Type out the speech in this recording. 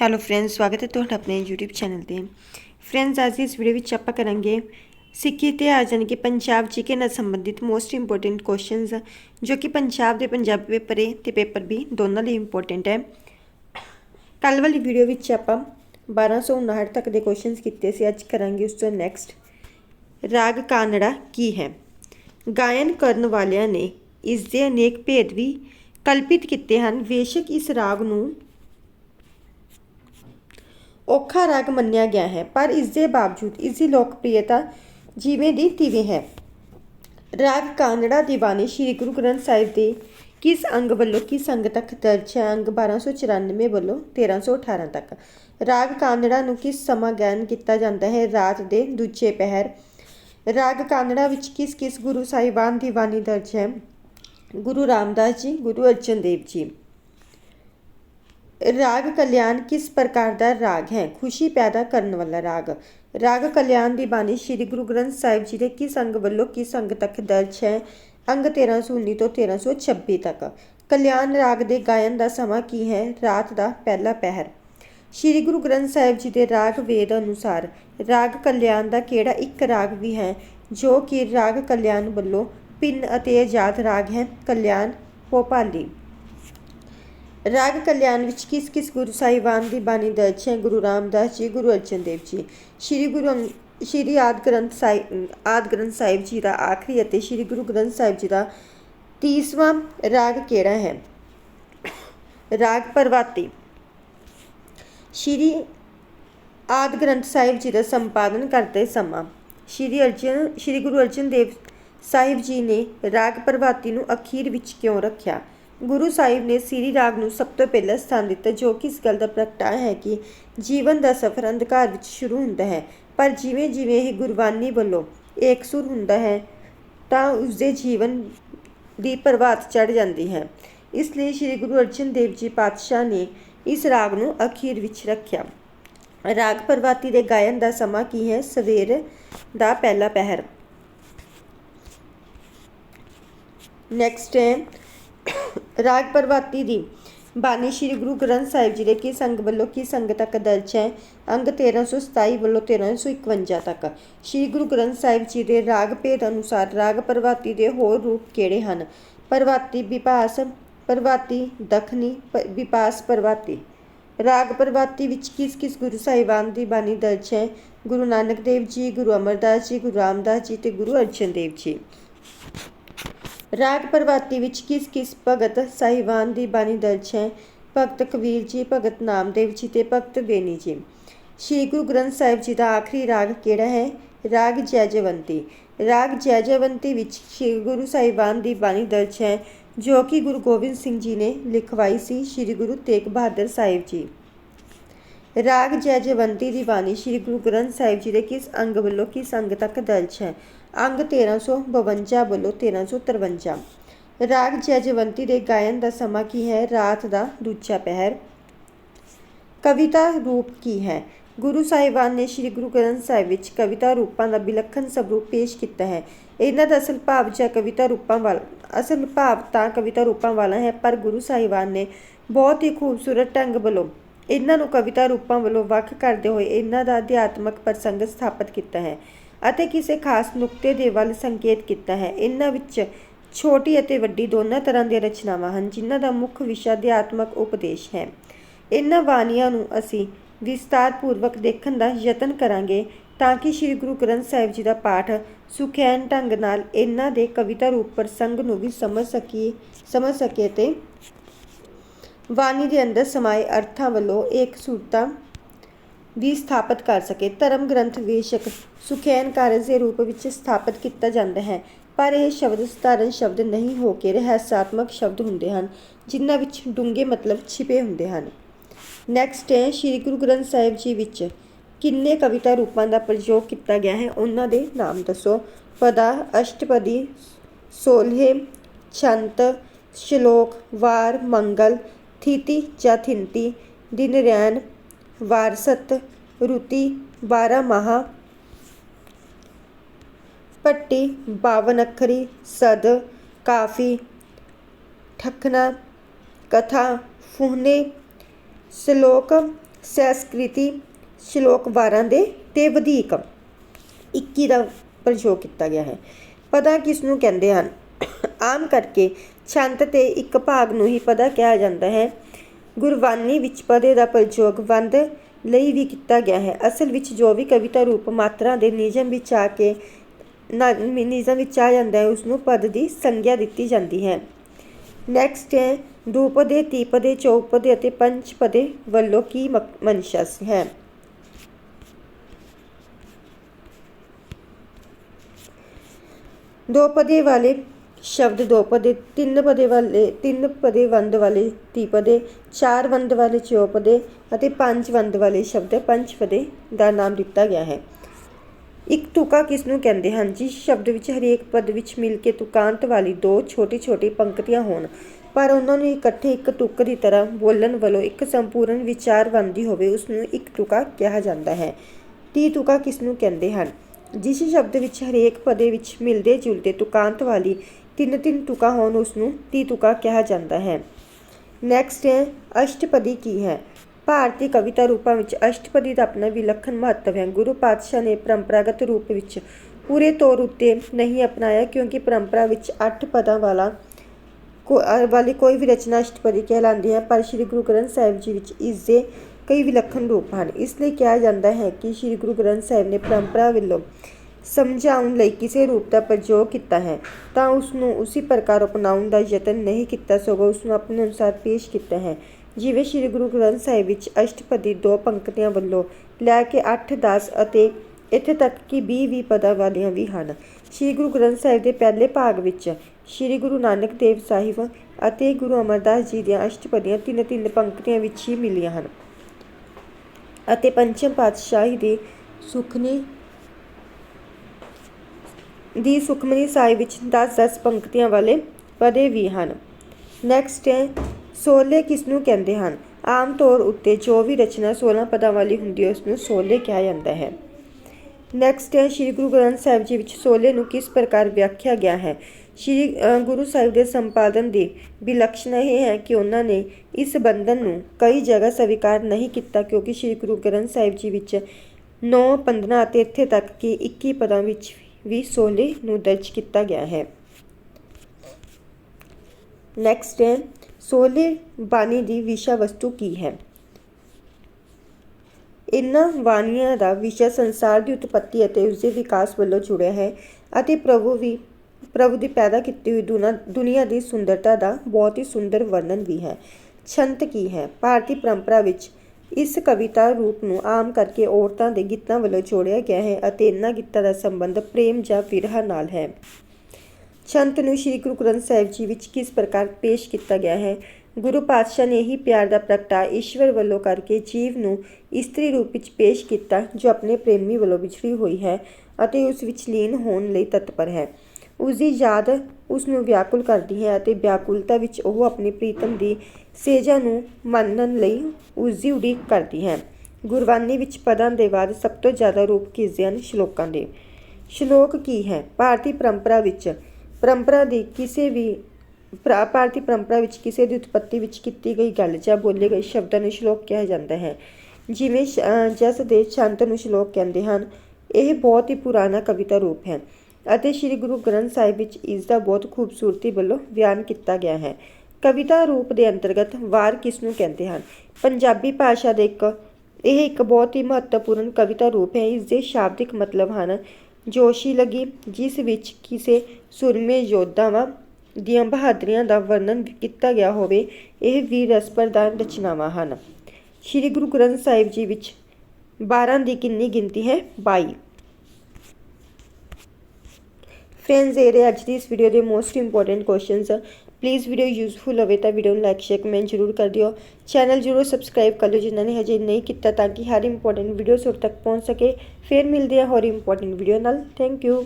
Hello friends ਸਵਾਗਤ ਹੈ ਤੁਹਾਡਾ ਆਪਣੇ YouTube ਚੈਨਲ ਤੇ। ਫਰੈਂਡਸ ਅੱਜ ਦੀ ਇਸ ਵੀਡੀਓ ਵਿੱਚ ਆਪਾਂ ਕਰਾਂਗੇ ਸਿੱਖੀ ਇਤਿਹਾਸ ਯਾਨੀ ਕਿ ਪੰਜਾਬ ਜੀਕੇ ਨਾਲ ਸੰਬੰਧਿਤ ਮੋਸਟ ਇੰਪੋਰਟੈਂਟ ਕੁਐਸਚਨਸ ਜੋ ਕਿ ਪੰਜਾਬ ਦੇ ਪੰਜਾਬੀ ਪੇਪਰ ਏ ਤੇ ਪੇਪਰ ਵੀ ਦੋਨਾਂ ਲਈ ਇੰਪੋਰਟੈਂਟ ਹੈ। ਕੱਲ ਵਾਲੀ ਵੀਡੀਓ ਵਿੱਚ ਆਪਾਂ 1259 ਤੱਕ ਦੇ ਕੁਐਸਚਨਸ ਕੀਤੇ ਸੀ, ਅੱਜ ਕਰਾਂਗੇ ਉਸ ਤੋਂ ਨੈਕਸਟ ਰਾਗ ਕਾਨੜਾ ਕੀ ਹੈ? ਗਾਇਨ ਕਰਨ ਵਾਲਿਆਂ ਨੇ ਇਸ ਦੇ ਅਨੇਕ ਭੇਦ ਵੀ ਕਲਪਿਤ ਕੀਤੇ ਹਨ। ਬੇਸ਼ੱਕ ਇਸ ਰਾਗ ਨੂੰ ਔਖਾ ਰਾਗ ਮੰਨਿਆ ਗਿਆ ਹੈ, ਪਰ ਇਸ ਦੇ ਬਾਵਜੂਦ ਇਸ ਦੀ ਲੋਕਪ੍ਰਿਯਤਾ ਜਿਵੇਂ ਦੀ ਤਿਵੇਂ ਹੈ। ਰਾਗ ਕਾਂਗੜਾ ਦੀ ਬਾਣੀ ਸ੍ਰੀ ਗੁਰੂ ਗ੍ਰੰਥ ਸਾਹਿਬ ਦੇ ਕਿਸ ਅੰਗ ਵੱਲੋਂ, ਕਿਸ ਅੰਗ ਤੱਕ ਦਰਜ ਹੈ? ਅੰਗ 1294 ਵੱਲੋਂ 1318 ਤੱਕ। ਰਾਗ ਕਾਂਗੜਾ ਨੂੰ ਕਿਸ ਸਮਾਂ ਗਾਇਨ ਕੀਤਾ ਜਾਂਦਾ ਹੈ? ਰਾਤ ਦੇ ਦੂਜੇ ਪਹਿਰ। ਰਾਗ ਕਾਂਗੜਾ ਵਿੱਚ ਕਿਸ ਕਿਸ ਗੁਰੂ ਸਾਹਿਬਾਨ ਦੀ ਬਾਣੀ ਦਰਜ ਹੈ? ਗੁਰੂ ਰਾਮਦਾਸ ਜੀ, ਗੁਰੂ ਅਰਜਨ ਦੇਵ ਜੀ। ਰਾਗ ਕਲਿਆਣ ਕਿਸ ਪ੍ਰਕਾਰ ਦਾ ਰਾਗ ਹੈ? ਖੁਸ਼ੀ ਪੈਦਾ ਕਰਨ ਵਾਲਾ ਰਾਗ। ਰਾਗ ਕਲਿਆਣ ਦੀ ਬਾਣੀ ਸ੍ਰੀ ਗੁਰੂ ਗ੍ਰੰਥ ਸਾਹਿਬ ਜੀ ਦੇ ਕਿਸ ਅੰਗ ਵੱਲੋਂ ਕਿਸ ਅੰਗ ਤੱਕ ਦਰਜ ਹੈ? ਅੰਗ 1319 ਤੋਂ 1326 ਤੱਕ। ਕਲਿਆਣ ਰਾਗ ਦੇ ਗਾਇਨ ਦਾ ਸਮਾਂ ਕੀ ਹੈ? ਰਾਤ ਦਾ ਪਹਿਲਾ ਪਹਿਰ। ਸ੍ਰੀ ਗੁਰੂ ਗ੍ਰੰਥ ਸਾਹਿਬ ਜੀ ਦੇ ਰਾਗ ਵੇਦ ਅਨੁਸਾਰ ਰਾਗ ਕਲਿਆਣ ਦਾ ਕਿਹੜਾ ਇੱਕ ਰਾਗ ਵੀ ਹੈ? ਜੋ ਕਿ ਰਾਗ ਕਲਿਆਣ ਵੱਲੋਂ ਭਿੰਨ ਅਤੇ ਆਜ਼ਾਦ ਰਾਗ ਹੈ। ਕਲਿਆਣ ਭੋਪਾਲੀ। ਰਾਗ ਕਲਿਆਣ ਵਿੱਚ ਕਿਸ ਕਿਸ ਗੁਰੂ ਸਾਹਿਬਾਨ ਦੀ ਬਾਣੀ ਦਰਜ ਹੈ? ਗੁਰੂ ਰਾਮਦਾਸ ਜੀ, ਗੁਰੂ ਅਰਜਨ ਦੇਵ ਜੀ। ਸ੍ਰੀ ਗੁਰੂ ਅੰਗ- ਸ੍ਰੀ ਆਦ ਗ੍ਰੰਥ ਸਾਹਿਬ ਆਦ ਗ੍ਰੰਥ ਸਾਹਿਬ ਜੀ ਦਾ ਆਖਰੀ ਅਤੇ ਸ੍ਰੀ ਗੁਰੂ ਗ੍ਰੰਥ ਸਾਹਿਬ ਜੀ ਦਾ 30ਵਾਂ ਰਾਗ ਕਿਹੜਾ ਹੈ? ਰਾਗ ਪਰਵਾਤੀ। ਸ਼੍ਰੀ ਆਦ ਗ੍ਰੰਥ ਸਾਹਿਬ ਜੀ ਦਾ ਸੰਪਾਦਨ ਕਰਦੇ ਸਮਾਂ। ਸ਼੍ਰੀ ਅਰਜਨ, ਸ਼੍ਰੀ ਗੁਰੂ ਅਰਜਨ ਦੇਵ ਸਾਹਿਬ ਜੀ ਨੇ ਰਾਗ ਪ੍ਰਭਾਤੀ ਨੂੰ ਅਖੀਰ ਵਿੱਚ ਕਿਉਂ ਰੱਖਿਆ? ਗੁਰੂ ਸਾਹਿਬ ਨੇ ਸ੍ਰੀ ਰਾਗ ਨੂੰ ਸਭ ਤੋਂ ਪਹਿਲਾਂ ਸਥਾਨ ਦਿੱਤਾ, ਜੋ ਕਿ ਇਸ ਗੱਲ ਦਾ ਪ੍ਰਗਟਾਅ ਹੈ ਕਿ ਜੀਵਨ ਦਾ ਸਫ਼ਰ ਅੰਧਕਾਰ ਵਿੱਚ ਸ਼ੁਰੂ ਹੁੰਦਾ ਹੈ, ਪਰ ਜਿਵੇਂ ਜਿਵੇਂ ਇਹ ਗੁਰਬਾਣੀ ਵੱਲੋਂ ਏਕਸੁਰ ਹੁੰਦਾ ਹੈ, ਤਾਂ ਉਸ ਦੇ ਜੀਵਨ ਦੀ ਪ੍ਰਭਾਤ ਚੜ ਜਾਂਦੀ ਹੈ। ਇਸ ਲਈ ਸ੍ਰੀ ਗੁਰੂ ਅਰਜਨ ਦੇਵ ਜੀ ਪਾਤਸ਼ਾਹ ਨੇ ਇਸ ਰਾਗ ਨੂੰ ਅਖੀਰ ਵਿੱਚ ਰੱਖਿਆ। ਰਾਗ ਪ੍ਰਭਾਤੀ ਦੇ ਗਾਇਨ ਦਾ ਸਮਾਂ ਕੀ ਹੈ? ਸਵੇਰ ਦਾ ਪਹਿਲਾ ਪਹਿਰ। ਨੈਕਸਟ ਹੈ। ਰਾਗ ਪ੍ਰਵਾਤੀ ਦੀ ਬਾਣੀ ਸ੍ਰੀ ਗੁਰੂ ਗ੍ਰੰਥ ਸਾਹਿਬ ਜੀ ਦੇ ਕਿਸ ਅੰਗ ਵੱਲੋਂ ਕਿਸ ਅੰਗ ਤੱਕ ਦਰਜ ਹੈ? ਅੰਗ 1327 ਵੱਲੋਂ 1351 ਤੱਕ। ਸ੍ਰੀ ਗੁਰੂ ਗ੍ਰੰਥ ਸਾਹਿਬ ਜੀ ਦੇ ਰਾਗ ਭੇਦ ਅਨੁਸਾਰ ਰਾਗ ਪ੍ਰਵਾਤੀ ਦੇ ਹੋਰ ਰੂਪ ਕਿਹੜੇ ਹਨ? ਪ੍ਰਵਾਤੀ ਵਿਪਾਸ ਪ੍ਰਭਾਤੀ ਦਖਨੀ ਪ- ਵਿਪਾਸ ਪ੍ਰਵਾਤੀ ਰਾਗ ਪ੍ਰਵਾਤੀ ਵਿੱਚ ਕਿਸ ਕਿਸ ਗੁਰੂ ਸਾਹਿਬਾਨ ਦੀ ਬਾਣੀ ਦਰਜ ਹੈ? ਗੁਰੂ ਨਾਨਕ ਦੇਵ ਜੀ, ਗੁਰੂ ਅਮਰਦਾਸ ਜੀ, ਗੁਰੂ ਰਾਮਦਾਸ ਜੀ ਤੇ ਗੁਰੂ ਅਰਜਨ ਦੇਵ ਜੀ। ਰਾਗ ਪ੍ਰਵਾਤੀ ਵਿੱਚ ਕਿਸ ਕਿਸ ਭਗਤ ਸਾਹਿਬਾਨ ਦੀ ਬਾਣੀ ਦਰਜ ਹੈ? ਭਗਤ ਕਬੀਰ ਜੀ, ਭਗਤ ਨਾਮਦੇਵ ਜੀ ਤੇ ਭਗਤ ਬੇਨੀ ਜੀ। ਸ੍ਰੀ ਗੁਰੂ ਗ੍ਰੰਥ ਸਾਹਿਬ ਜੀ ਦਾ ਆਖਰੀ ਰਾਗ ਕਿਹੜਾ ਹੈ? ਰਾਗ ਜੈਜਵੰਤੀ। ਰਾਗ ਜੈਜਵੰਤੀ ਵਿੱਚ ਸ੍ਰੀ ਗੁਰੂ ਸਾਹਿਬਾਨ ਦੀ ਬਾਣੀ ਦਰਜ ਹੈ, ਜੋ ਕਿ ਗੁਰੂ ਗੋਬਿੰਦ ਸਿੰਘ ਜੀ ਨੇ ਲਿਖਵਾਈ ਸੀ ਸ੍ਰੀ ਗੁਰੂ ਤੇਗ ਬਹਾਦਰ ਸਾਹਿਬ ਜੀ। ਰਾਗ ਜੈ ਜੈਜਵੰਤੀ ਦੀ ਬਾਣੀ ਸ੍ਰੀ ਗੁਰੂ ਗ੍ਰੰਥ ਸਾਹਿਬ ਜੀ ਦੇ ਕਿਸ ਅੰਗ ਵੱਲੋਂ, ਕਿਸ ਅੰਗ ਤੱਕ ਦਰਜ ਹੈ? ਅੰਗ 1352 ਵੱਲੋਂ 1353 ਰਾਗ ਜੈ ਜੈਜਵੰਤੀ ਦੇ ਗਾਇਨ ਦਾ ਸਮਾਂ ਕੀ ਹੈ? ਰਾਤ ਦਾ ਦੂਜਾ ਪਹਿਰ। ਕਵਿਤਾ ਰੂਪ ਕੀ ਹੈ? ਗੁਰੂ ਸਾਹਿਬਾਨ ਨੇ ਸ੍ਰੀ ਗੁਰੂ ਗ੍ਰੰਥ ਸਾਹਿਬ ਵਿੱਚ ਕਵਿਤਾ ਰੂਪਾਂ ਦਾ ਵਿਲੱਖਣ ਸਰੂਪ ਪੇਸ਼ ਕੀਤਾ ਹੈ। ਇਹਨਾਂ ਦਾ ਅਸਲ ਭਾਵ ਜਾਂ ਕਵਿਤਾ ਰੂਪਾਂ ਵਾਲਾ, ਅਸਲ ਭਾਵ ਤਾਂ ਕਵਿਤਾ ਰੂਪਾਂ ਵਾਲਾ ਹੈ, ਪਰ ਗੁਰੂ ਸਾਹਿਬਾਨ ਨੇ ਬਹੁਤ ਹੀ ਖੂਬਸੂਰਤ ਢੰਗ ਵੱਲੋਂ ਇਹਨਾਂ ਨੂੰ ਕਵਿਤਾ ਰੂਪਾਂ ਵੱਲੋਂ ਵੱਖ ਕਰਦੇ ਹੋਏ ਇਹਨਾਂ ਦਾ ਅਧਿਆਤਮਕ ਪ੍ਰਸੰਗ ਸਥਾਪਿਤ ਕੀਤਾ ਹੈ ਅਤੇ ਕਿਸੇ ਖਾਸ ਨੁਕਤੇ ਦੇ ਵੱਲ ਸੰਕੇਤ ਕੀਤਾ ਹੈ। ਇਹਨਾਂ ਵਿੱਚ ਛੋਟੀ ਅਤੇ ਵੱਡੀ ਦੋਨਾਂ ਤਰ੍ਹਾਂ ਦੀਆਂ ਰਚਨਾਵਾਂ ਹਨ, ਜਿਨ੍ਹਾਂ ਦਾ ਮੁੱਖ ਵਿਸ਼ਾ ਅਧਿਆਤਮਕ ਉਪਦੇਸ਼ ਹੈ। ਇਹਨਾਂ ਬਾਣੀਆਂ ਨੂੰ ਅਸੀਂ ਵਿਸਤਾਰਪੂਰਵਕ ਦੇਖਣ ਦਾ ਯਤਨ ਕਰਾਂਗੇ ਤਾਂ ਕਿ ਸ੍ਰੀ ਗੁਰੂ ਗ੍ਰੰਥ ਸਾਹਿਬ ਜੀ ਦਾ ਪਾਠ ਸੁਖੈਨ ਢੰਗ ਨਾਲ ਇਹਨਾਂ ਦੇ ਕਵਿਤਾ ਰੂਪ ਪ੍ਰਸੰਗ ਨੂੰ ਵੀ ਸਮਝ ਸਕੀਏ, ਸਮਝ ਸਕੇ ਤੇ ਬਾਣੀ ਦੇ ਅੰਦਰ ਸਮਾਏ ਅਰਥਾਂ ਵੱਲੋਂ ਇੱਕ ਸੂਰਤਾ ਵੀ ਸਥਾਪਿਤ ਕਰ ਸਕੇ। ਧਰਮ ਗ੍ਰੰਥ ਬੇਸ਼ੱਕ ਸੁਖੈਨ ਕਾਰਜ ਦੇ ਰੂਪ ਵਿੱਚ ਸਥਾਪਿਤ ਕੀਤਾ ਜਾਂਦਾ ਹੈ, ਪਰ ਇਹ ਸ਼ਬਦ ਸਧਾਰਨ ਸ਼ਬਦ ਨਹੀਂ ਹੋ ਕੇ ਰਹੱਸਾਤਮਕ ਸ਼ਬਦ ਹੁੰਦੇ ਹਨ, ਜਿਨ੍ਹਾਂ ਵਿੱਚ ਡੂੰਘੇ ਮਤਲਬ ਛਿਪੇ ਹੁੰਦੇ ਹਨ। ਨੈਕਸਟ ਹੈ, ਸ੍ਰੀ ਗੁਰੂ ਗ੍ਰੰਥ ਸਾਹਿਬ ਜੀ ਵਿੱਚ ਕਿੰਨੇ ਕਵਿਤਾ ਰੂਪਾਂ ਦਾ ਪ੍ਰਯੋਗ ਕੀਤਾ ਗਿਆ ਹੈ, ਉਹਨਾਂ ਦੇ ਨਾਮ ਦੱਸੋ। ਪਦਾ, ਅਸ਼ਟਪਦੀ, ਸੋਲ੍ਹੇ, ਛੰਤ, ਸ਼ਲੋਕ, ਵਾਰ, ਮੰਗਲ ਥਿਤੀ ਜਾਂ ਥਿੰਤੀ ਦਿਨ ਰੈਣ ਵਾਰਸਤ ਰੁਤੀ 12 ਮਹਾ ਪੱਟੀ 52 ਅੱਖਰੀ ਸਦ ਕਾਫੀ ਠਖਣਾ ਕਥਾ ਫੁਹਨੇ ਸ਼ਲੋਕ ਸੰਸਕ੍ਰਿਤੀ ਸ਼ਲੋਕ 12 ਦੇ ਤੇ ਵਧੇਕ 21 ਦਾ ਪ੍ਰਯੋਗ ਕੀਤਾ ਗਿਆ ਹੈ। ਪਤਾ ਕਿਸ ਨੂੰ ਕਹਿੰਦੇ ਹਨ? ਆਮ ਕਰਕੇ ਛੰਤ ਤੇ ਇੱਕ ਭਾਗ ਨੂੰ ਹੀ ਪਦਾ ਕਿਹਾ ਜਾਂਦਾ ਹੈ। ਗੁਰਬਾਣੀ ਵਿੱਚ ਪਦੇ ਦਾ ਪ੍ਰਯੋਗ ਵੰਦ ਲਈ ਵੀ ਕੀਤਾ ਗਿਆ ਹੈ। ਅਸਲ ਵਿੱਚ ਜੋ ਵੀ ਕਵਿਤਾ ਰੂਪ ਮਾਤਰਾ ਦੇ ਨਿਯਮ ਵਿੱਚ ਆ ਕੇ ਨਿਯਮ ਵਿੱਚ ਆ ਜਾਂਦਾ ਹੈ ਉਸ ਨੂੰ ਪਦ ਦੀ ਸੰਗਿਆ ਦਿੱਤੀ ਜਾਂਦੀ ਹੈ। ਨੈਕਸਟ ਹੈ, ਦੂਪਦੇ, ਤੀਪਦੇ, ਚੌਪਦੇ ਅਤੇ ਪੰਚਪਦੇ ਵੱਲੋਂ ਕੀ ਮਕ- ਮਨਸ਼ਾ ਹੈ? ਦੋ ਪਦੇ ਵਾਲੇ ਸ਼ਬਦ ਦੋ ਪਦੇ, ਤਿੰਨ ਪਦੇ ਵਾਲੇ, ਤਿੰਨ ਪਦੇ ਵੰਦ ਵਾਲੇ ਤੀਪਦੇ ਚਾਰ ਵੰਦ ਵਾਲੇ ਚੌਪਦੇ ਅਤੇ ਪੰਜ ਵੰਦ ਵਾਲੇ ਸ਼ਬਦ ਪੰਚਪਦੇ ਦਾ ਨਾਮ ਦਿੱਤਾ ਗਿਆ ਹੈ। ਇੱਕ ਤੁਕਾ ਕਿਸ ਨੂੰ ਕਹਿੰਦੇ ਹਨ? ਜਿਸ ਸ਼ਬਦ ਵਿੱਚ ਹਰੇਕ ਪਦ ਵਿੱਚ ਮਿਲ ਕੇ ਤੁਕਾਂਤ ਵਾਲੀ ਦੋ ਛੋਟੀ ਛੋਟੀ ਪੰਕਤੀਆਂ ਹੋਣ, ਪਰ ਉਹਨਾਂ ਨੂੰ ਇਕੱਠੇ ਇੱਕ ਤੁਕ ਦੀ ਤਰ੍ਹਾਂ ਬੋਲਣ ਵੱਲੋਂ ਇੱਕ ਸੰਪੂਰਨ ਵਿਚਾਰ ਬਣਦੀ ਹੋਵੇ, ਉਸ ਨੂੰ ਇੱਕ ਤੁਕਾ ਕਿਹਾ ਜਾਂਦਾ ਹੈ। ਤੀ ਤੁਕਾ ਕਿਸ ਨੂੰ ਕਹਿੰਦੇ ਹਨ? ਜਿਸ ਸ਼ਬਦ ਵਿੱਚ ਹਰੇਕ ਪਦੇ ਵਿੱਚ ਮਿਲਦੇ ਜੁਲਦੇ ਤੁਕਾਂਤ ਵਾਲੀ ਤਿੰਨ ਤਿੰਨ ਤੁਕਾਂ ਹੋਣ ਉਸ ਨੂੰ ਤੀ ਤੁਕਾ ਕਿਹਾ ਜਾਂਦਾ ਹੈ। ਨੈਕਸਟ ਹੈ, ਅਸ਼ਟਪਦੀ ਕੀ ਹੈ? ਭਾਰਤੀ ਕਵਿਤਾ ਰੂਪਾਂ ਵਿੱਚ ਅਸ਼ਟਪਦੀ ਦਾ ਆਪਣਾ ਵਿਲੱਖਣ ਮਹੱਤਵ ਹੈ। ਗੁਰੂ ਪਾਤਸ਼ਾਹ ਨੇ ਪਰੰਪਰਾਗਤ ਰੂਪ ਵਿੱਚ ਪੂਰੇ ਤੌਰ ਉੱਤੇ ਨਹੀਂ ਅਪਣਾਇਆ ਕਿਉਂਕਿ ਪਰੰਪਰਾ ਵਿੱਚ 8 ਪਦਾਂ ਵਾਲਾ ਵਾਲੀ ਕੋਈ ਵੀ ਰਚਨਾ ਅਸ਼ਟਪਦੀ ਕਹਿਲਾਉਂਦੀ ਹੈ, ਪਰ ਸ੍ਰੀ ਗੁਰੂ ਗ੍ਰੰਥ ਸਾਹਿਬ ਜੀ ਵਿੱਚ ਇਸ ਦੇ ਕਈ ਵਿਲੱਖਣ ਰੂਪ ਹਨ। ਇਸ ਲਈ ਕਿਹਾ ਜਾਂਦਾ ਹੈ ਕਿ ਸ੍ਰੀ ਗੁਰੂ ਗ੍ਰੰਥ ਸਾਹਿਬ ਨੇ ਪਰੰਪਰਾ ਵੱਲੋਂ ਸਮਝਾਉਣ ਲਈ ਕਿਸੇ ਰੂਪ ਦਾ ਪ੍ਰਯੋਗ ਕੀਤਾ ਹੈ, ਤਾਂ ਉਸ ਨੂੰ ਉਸੇ ਪ੍ਰਕਾਰ ਅਪਣਾਉਣ ਦਾ ਯਤਨ ਨਹੀਂ ਕੀਤਾ, ਸਗੋਂ ਉਸ ਨੂੰ ਆਪਣੇ ਅਨੁਸਾਰ ਪੇਸ਼ ਕੀਤਾ ਹੈ। ਜਿਵੇਂ ਸ੍ਰੀ ਗੁਰੂ ਗ੍ਰੰਥ ਸਾਹਿਬ ਵਿੱਚ ਅਸ਼ਟਪਦੀ ਦੋ ਪੰਕਤੀਆਂ ਵੱਲੋਂ ਲੈ ਕੇ 8 10 ਅਤੇ ਇੱਥੇ ਤੱਕ ਕਿ 20 20 ਪਦਾਂ ਵਾਲੀਆਂ ਵੀ ਹਨ। ਸ੍ਰੀ ਗੁਰੂ ਗ੍ਰੰਥ ਸਾਹਿਬ ਦੇ ਪਹਿਲੇ ਭਾਗ ਵਿੱਚ ਸ੍ਰੀ ਗੁਰੂ ਨਾਨਕ ਦੇਵ ਸਾਹਿਬ ਅਤੇ ਗੁਰੂ ਅਮਰਦਾਸ ਜੀ ਦੀਆਂ ਅਸ਼ਟਪਦੀਆਂ ਤਿੰਨ ਤਿੰਨ ਪੰਕਤੀਆਂ ਵਿੱਚ ਹੀ ਮਿਲੀਆਂ ਹਨ ਅਤੇ ਪੰਚਮ ਪਾਤਸ਼ਾਹੀ ਦੇ ਸੁਖਨੀ ਦੀ ਸੁਖਮਨੀ ਸਾਹਿਬ ਵਿੱਚ 10-10 ਪੰਕਤੀਆਂ ਵਾਲੇ ਪਦੇ ਵੀ ਹਨ। ਨੈਕਸਟ ਹੈ, ਸੋਲੇ ਕਿਸ ਨੂੰ ਕਹਿੰਦੇ ਹਨ? ਆਮ ਤੌਰ ਉੱਤੇ ਜੋ ਵੀ ਰਚਨਾ 16 ਪਦਾਂ ਵਾਲੀ ਹੁੰਦੀ ਹੈ ਉਸ ਨੂੰ ਸੋਲੇ ਕਿਹਾ ਜਾਂਦਾ ਹੈ। ਨੈਕਸਟ ਹੈ, ਸ੍ਰੀ ਗੁਰੂ ਗ੍ਰੰਥ ਸਾਹਿਬ ਜੀ ਵਿੱਚ ਸੋਲੇ ਨੂੰ ਕਿਸ ਪ੍ਰਕਾਰ ਵਿਆਖਿਆ ਗਿਆ ਹੈ? ਸ੍ਰੀ ਗੁਰੂ ਸਾਹਿਬ ਦੇ ਸੰਪਾਦਨ ਦੀ ਵਿਲੱਖਣਤਾ ਇਹ ਹੈ ਕਿ ਉਹਨਾਂ ਨੇ ਇਸ ਬੰਧਨ ਨੂੰ ਕਈ ਜਗ੍ਹਾ ਸਵੀਕਾਰ ਨਹੀਂ ਕੀਤਾ, ਕਿਉਂਕਿ ਸ੍ਰੀ ਗੁਰੂ ਗ੍ਰੰਥ ਸਾਹਿਬ ਜੀ ਵਿੱਚ 9 15 ਅਤੇ ਇੱਥੇ ਤੱਕ ਕਿ 21 ਪਦਾਂ ਵਿੱਚ ਵੀ ਸੋਲੇ ਨੂੰ ਦਰਜ ਕੀਤਾ ਗਿਆ ਹੈ। ਨੈਕਸਟ ਹੈ ਸੋਲੇ ਬਾਣੀ ਦੀ ਵਿਸ਼ਾ ਵਸਤੂ ਕੀ ਹੈ? ਇਨ੍ਹਾਂ ਬਾਣੀਆਂ ਦਾ ਵਿਸ਼ਾ ਸੰਸਾਰ ਦੀ ਉਤਪਤੀ ਅਤੇ ਉਸ ਦੇ ਵਿਕਾਸ ਵੱਲੋਂ ਜੁੜਿਆ ਹੈ ਅਤੇ ਪ੍ਰਭੂ ਵੀ, ਪ੍ਰਭੂ ਦੀ ਪੈਦਾ ਕੀਤੀ ਹੋਈ ਦੁਨਾ- ਦੁਨੀਆ ਦੀ ਸੁੰਦਰਤਾ ਦਾ ਬਹੁਤ ਹੀ ਸੁੰਦਰ ਵਰਣਨ ਵੀ ਹੈ। ਛੰਤ ਕੀ ਹੈ? ਭਾਰਤੀ ਪਰੰਪਰਾ ਵਿੱਚ ਇਸ ਕਵਿਤਾ ਰੂਪ ਨੂੰ ਆਮ ਕਰਕੇ ਔਰਤਾਂ ਦੇ ਗੀਤਾਂ ਵੱਲੋਂ ਜੋੜਿਆ ਗਿਆ ਹੈ ਅਤੇ ਇਹਨਾਂ ਗੀਤਾਂ ਦਾ ਸੰਬੰਧ ਪ੍ਰੇਮ ਜਾਂ ਵਿਰਹਾ ਨਾਲ ਹੈ। ਛੰਤ ਨੂੰ ਸ੍ਰੀ ਗੁਰੂ ਗ੍ਰੰਥ ਸਾਹਿਬ ਜੀ ਵਿੱਚ ਕਿਸ ਪ੍ਰਕਾਰ ਪੇਸ਼ ਕੀਤਾ ਗਿਆ ਹੈ? ਗੁਰੂ ਪਾਤਸ਼ਾਹ ਨੇ ਇਹੀ ਪਿਆਰ ਦਾ ਪ੍ਰਗਟਾ ਈਸ਼ਵਰ ਵੱਲੋਂ ਕਰਕੇ ਜੀਵ ਨੂੰ ਇਸਤਰੀ ਰੂਪ ਵਿੱਚ ਪੇਸ਼ ਕੀਤਾ, ਜੋ ਆਪਣੇ ਪ੍ਰੇਮੀ ਵੱਲੋਂ ਵਿਛੜੀ ਹੋਈ ਹੈ ਅਤੇ ਉਸ ਵਿੱਚ ਲੀਨ ਹੋਣ ਲਈ ਤਤਪਰ ਹੈ। ਉਸ ਦੀ ਯਾਦ ਉਸ ਨੂੰ ਵਿਆਕੁਲ ਕਰਦੀ ਹੈ ਅਤੇ ਵਿਆਕੁਲਤਾ ਵਿੱਚ ਉਹ ਆਪਣੀ ਪ੍ਰੀਤਮ ਦੀ ਸੇਜਾ ਨੂੰ ਮੰਨਣ ਲਈ ਉਸ ਦੀ ਉਡੀਕ ਕਰਦੀ ਹੈ। ਗੁਰਬਾਣੀ ਵਿੱਚ ਪਦਾਂ ਦੇ ਬਾਅਦ ਸਭ ਤੋਂ ਜ਼ਿਆਦਾ ਰੂਪ ਖਿੱਚਦੇ ਹਨ ਸ਼ਲੋਕਾਂ ਦੇ। ਸ਼ਲੋਕ ਕੀ ਹੈ? ਭਾਰਤੀ ਪਰੰਪਰਾ ਵਿੱਚ ਪਰੰਪਰਾ ਦੀ ਕਿਸੇ ਵੀ ਭਰਾ- ਭਾਰਤੀ ਪਰੰਪਰਾ ਵਿੱਚ ਕਿਸੇ ਦੀ ਉਤਪਤੀ ਵਿੱਚ ਕੀਤੀ ਗਈ ਗੱਲ ਜਾਂ ਬੋਲੇ ਗਏ ਸ਼ਬਦਾਂ ਨੂੰ ਸ਼ਲੋਕ ਕਿਹਾ ਜਾਂਦਾ ਹੈ। ਜਿਵੇਂ ਸ਼- ਜਸ ਦੇ ਛੰਤ ਨੂੰ ਸ਼ਲੋਕ ਕਹਿੰਦੇ ਹਨ, ਇਹ ਬਹੁਤ ਹੀ ਪੁਰਾਣਾ ਕਵਿਤਾ ਰੂਪ ਹੈ। ਅਤੇ ਸ੍ਰੀ ਗੁਰੂ ਗ੍ਰੰਥ ਸਾਹਿਬ ਵਿੱਚ ਇਸ ਦਾ ਬਹੁਤ ਖੂਬਸੂਰਤੀ ਵੱਲੋਂ ਬਿਆਨ ਕੀਤਾ ਗਿਆ ਹੈ। ਕਵਿਤਾ ਰੂਪ ਦੇ ਅੰਤਰਗਤ ਵਾਰ ਕਿਸ ਨੂੰ ਕਹਿੰਦੇ ਹਨ? ਪੰਜਾਬੀ ਭਾਸ਼ਾ ਦੇ ਇੱਕ, ਇਹ ਇੱਕ ਬਹੁਤ ਹੀ ਮਹੱਤਵਪੂਰਨ ਕਵਿਤਾ ਰੂਪ ਹੈ। ਇਸ ਦੇ ਸ਼ਾਬਦਿਕ ਮਤਲਬ ਹਨ, ਜੋਸ਼ੀ ਲਗੀ, ਜਿਸ ਵਿੱਚ ਕਿਸੇ ਸੁਰਮੇ ਯੋਧਾਵਾਂ ਦੀਆਂ ਬਹਾਦਰੀਆਂ ਦਾ ਵਰਣਨ ਕੀਤਾ ਗਿਆ ਹੋਵੇ, ਇਹ ਵੀ ਰਸ ਪ੍ਰਦਾਨ ਰਚਨਾਵਾਂ ਹਨ। ਸ੍ਰੀ ਗੁਰੂ ਗ੍ਰੰਥ ਸਾਹਿਬ ਜੀ ਵਿੱਚ 12 ਦੀ ਕਿੰਨੀ ਗਿਣਤੀ ਹੈ? 22 ਫਰੈਂਡਸ ਇਹ ਰਹੇ ਅੱਜ ਦੀ ਇਸ ਵੀਡੀਓ ਦੇ most important questions please video useful ਹੋਵੇ ਤਾਂ ਵੀਡੀਓ ਨੂੰ ਲਾਈਕ ਸ਼ੇਅਰ ਕਮੈਂਟ ਜ਼ਰੂਰ ਕਰ ਦਿਓ। ਚੈਨਲ ਜ਼ਰੂਰ ਸਬਸਕ੍ਰਾਈਬ ਕਰ ਲਿਓ ਜਿਨ੍ਹਾਂ ਨੇ ਹਜੇ ਨਹੀਂ ਕੀਤਾ ਤਾਂ ਕਿ ਹਰ ਇੰਪੋਰਟੈਂਟ ਵੀਡੀਓ ਤੁਹਾਡੇ ਤੱਕ ਪਹੁੰਚ ਸਕੇ। ਫਿਰ ਮਿਲਦੇ ਹਾਂ ਹੋਰ ਇੰਪੋਰਟੈਂਟ ਵੀਡੀਓ ਨਾਲ। Thank you